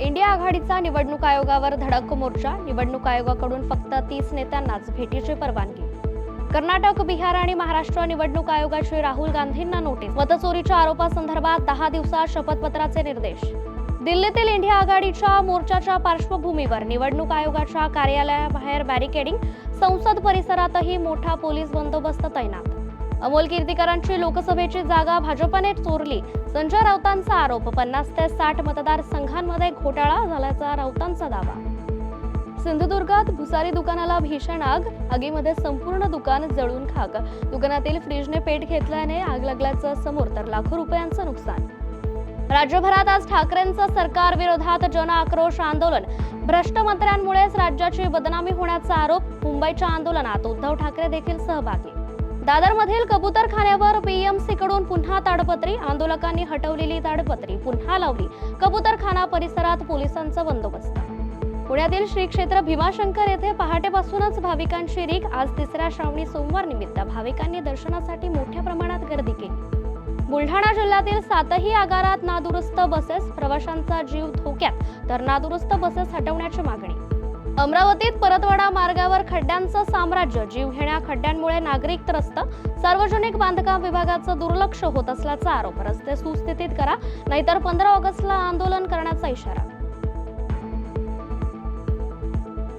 India आघाडीचा निवडणूक आयोगावर धडक मोर्चा. निवडणूक आयोगाकडून फक्त तीस नेत्यांनाच भेटीची परवानगी. कर्नाटक बिहार आणि महाराष्ट्र निवडणूक आयोगाची राहुल गांधींना नोटीस. मतचोरीच्या आरोपासंदर्भात दहा दिवसात शपथपत्राचे निर्देश. दिल्लीतील इंडिया आघाडीच्या मोर्चाच्या पार्श्वभूमीवर निवडणूक आयोगाच्या कार्यालयाबाहेर बॅरिकेडिंग. संसद परिसरातही मोठा पोलीस बंदोबस्त तैनात. अमोल कीर्तीकरांची लोकसभेची जागा भाजपने चोरली. संजय राऊतांचा आरोप पन्नास ते साठ मतदारसंघांमध्ये घोटाळा झाल्याचा राऊतांचा दावा. सिंधुदुर्गात भुसारी दुकानाला भीषण आग आगीमध्ये संपूर्ण दुकान जळून खाक. दुकानातील फ्रीजने पेट घेतल्याने आग लागल्याचं समोर तर लाखो रुपयांचं नुकसान. राज्यभरात आज ठाकरेंचं सरकार विरोधात जन आक्रोश आंदोलन. भ्रष्ट मंत्र्यांमुळेच राज्याची बदनामी होण्याचा आरोप मुंबईच्या आंदोलनात उद्धव ठाकरे देखील सहभागी. दादरमधील कबुतरखान्यावर पीएमसी कडून पुन्हा ताडपत्री. आंदोलकांनी हटवलेली ताडपत्री पुन्हा लावली. कबुतरखाना परिसरात पोलिसांचा बंदोबस्त. पुण्यातील श्री क्षेत्र भीमाशंकर येथे पहाटेपासूनच भाविकांची रीक आज तिसऱ्या श्रावणी सोमवार निमित्त भाविकांनी दर्शनासाठी मोठ्या प्रमाणात गर्दी केली. बुलढाणा जिल्ह्यातील सातही आगारात नादुरुस्त बसेस. प्रवाशांचा जीव धोक्यात तर नादुरुस्त बसेस हटवण्याची मागणी. अमरावतीत परतवाडा मार्गावर खड्ड्यांचं साम्राज्य जीवघेण्या खड्ड्यांमुळे नागरिक त्रस्त सार्वजनिक बांधकाम विभागाचं दुर्लक्ष होत असल्याचा आरोप. रस्ते सुस्थितीत करा नाहीतर पंधरा ऑगस्टला आंदोलन करण्याचा इशारा.